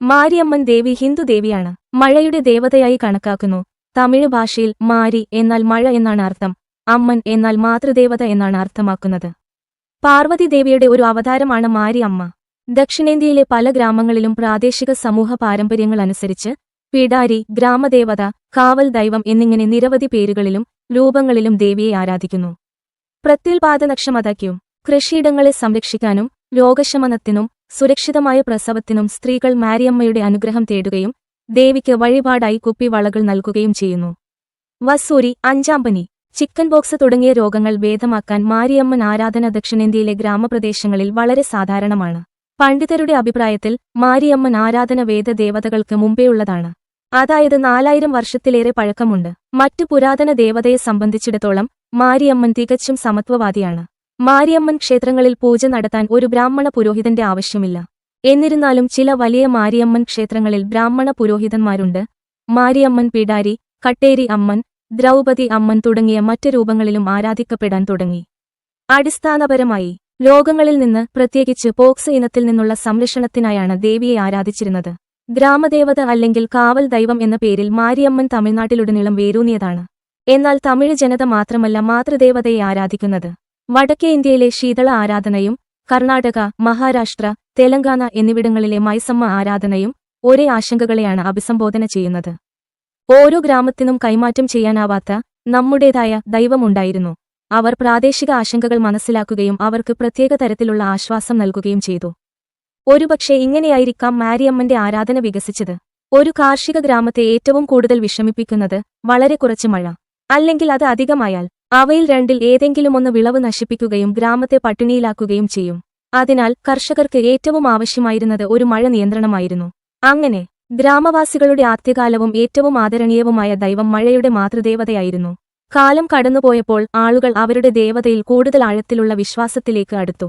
മാരിയമ്മൻ ദേവി ഹിന്ദു ദേവിയാണ്. മഴയുടെ ദേവതയായി കണക്കാക്കുന്നു. തമിഴ് ഭാഷയിൽ മാരി എന്നാൽ മഴ എന്നാണ് അർത്ഥം. അമ്മൻ എന്നാൽ മാതൃദേവത എന്നാണ് അർത്ഥമാക്കുന്നത്. പാർവതി ദേവിയുടെ ഒരു അവതാരമാണ് മാരി അമ്മ. ദക്ഷിണേന്ത്യയിലെ പല ഗ്രാമങ്ങളിലും പ്രാദേശിക സമൂഹ പാരമ്പര്യങ്ങൾ അനുസരിച്ച് പിടാരി ഗ്രാമദേവത കാവൽ ദൈവം എന്നിങ്ങനെ നിരവധി പേരുകളിലും രൂപങ്ങളിലും ദേവിയെ ആരാധിക്കുന്നു. പ്രത്യുൽപാദനക്ഷമതയ്ക്കും കൃഷിയിടങ്ങളെ സംരക്ഷിക്കാനും രോഗശമനത്തിനും സുരക്ഷിതമായ പ്രസവത്തിനും സ്ത്രീകൾ മാരിയമ്മയുടെ അനുഗ്രഹം തേടുകയും ദേവിക്ക് വഴിപാടായി കുപ്പി വളകൾ നൽകുകയും ചെയ്യുന്നു. വസൂരി അഞ്ചാം പനി. ചിക്കൻ ബോക്സ് തുടങ്ങിയ രോഗങ്ങൾ ഭേദമാക്കാൻ മാരിയമ്മൻ ആരാധന ദക്ഷിണേന്ത്യയിലെ ഗ്രാമപ്രദേശങ്ങളിൽ വളരെ സാധാരണമാണ്. പണ്ഡിതരുടെ അഭിപ്രായത്തിൽ മാരിയമ്മൻ ആരാധന വേദദേവതകൾക്ക് മുമ്പേയുള്ളതാണ്. അതായത് നാലായിരം വർഷത്തിലേറെ പഴക്കമുണ്ട്. മറ്റു പുരാതന ദേവതയെ സംബന്ധിച്ചിടത്തോളം മാരിയമ്മൻ തികച്ചും സമത്വവാദിയാണ്. മാരിയമ്മൻ ക്ഷേത്രങ്ങളിൽ പൂജ നടത്താൻ ഒരു ബ്രാഹ്മണ പുരോഹിതന്റെ ആവശ്യമില്ല. എന്നിരുന്നാലും ചില വലിയ മാരിയമ്മൻ ക്ഷേത്രങ്ങളിൽ ബ്രാഹ്മണ പുരോഹിതന്മാരുണ്ട്. മാരിയമ്മൻ പിടാരി കട്ടേരി അമ്മൻ ദ്രൗപതി അമ്മൻ തുടങ്ങിയ മറ്റ് രൂപങ്ങളിലും ആരാധിക്കപ്പെടാൻ തുടങ്ങി. അടിസ്ഥാനപരമായി രോഗങ്ങളിൽ നിന്ന് പ്രത്യേകിച്ച് പോക്സ് ഇനത്തിൽ നിന്നുള്ള സംരക്ഷണത്തിനായാണ് ദേവിയെ ആരാധിച്ചിരുന്നത്. ഗ്രാമദേവത അല്ലെങ്കിൽ കാവൽ ദൈവം എന്ന പേരിൽ മാരിയമ്മൻ തമിഴ്നാട്ടിലുടനീളം വേരൂന്നിയതാണ്. എന്നാൽ തമിഴ് ജനത മാത്രമല്ല മാതൃദേവതയെ ആരാധിക്കുന്നത്. വടക്കേ ഇന്ത്യയിലെ ശീതള ആരാധനയും കർണാടക മഹാരാഷ്ട്ര തെലങ്കാന എന്നിവിടങ്ങളിലെ മൈസമ്മ ആരാധനയും ഒരേ ആശങ്കകളെയാണ് അഭിസംബോധന ചെയ്യുന്നത്. ഓരോ ഗ്രാമത്തിനും കൈമാറ്റം ചെയ്യാനാവാത്ത നമ്മുടേതായ ദൈവമുണ്ടായിരുന്നു. അവർ പ്രാദേശിക ആശങ്കകൾ മനസ്സിലാക്കുകയും അവർക്ക് പ്രത്യേക തരത്തിലുള്ള ആശ്വാസം നൽകുകയും ചെയ്തു. ഒരുപക്ഷെ ഇങ്ങനെയായിരിക്കാം മാരിയമ്മന്റെ ആരാധന വികസിച്ചത്. ഒരു കാർഷിക ഗ്രാമത്തെ ഏറ്റവും കൂടുതൽ വിഷമിപ്പിക്കുന്നത് വളരെ കുറച്ച് മഴ. അല്ലെങ്കിൽ അത് അധികമായാൽ അവയിൽ രണ്ടിൽ ഏതെങ്കിലും ഒന്ന് വിളവ് നശിപ്പിക്കുകയും ഗ്രാമത്തെ പട്ടിണിയിലാക്കുകയും ചെയ്യും. അതിനാൽ കർഷകർക്ക് ഏറ്റവും ആവശ്യമായിരുന്നത് ഒരു മഴ നിയന്ത്രണമായിരുന്നു. അങ്ങനെ ഗ്രാമവാസികളുടെ ആദ്യകാലവും ഏറ്റവും ആദരണീയവുമായ ദൈവം മഴയുടെ മാതൃദേവതയായിരുന്നു. കാലം കടന്നുപോയപ്പോൾ ആളുകൾ അവരുടെ ദേവതയിൽ കൂടുതൽ ആഴത്തിലുള്ള വിശ്വാസത്തിലേക്ക് അടുത്തു.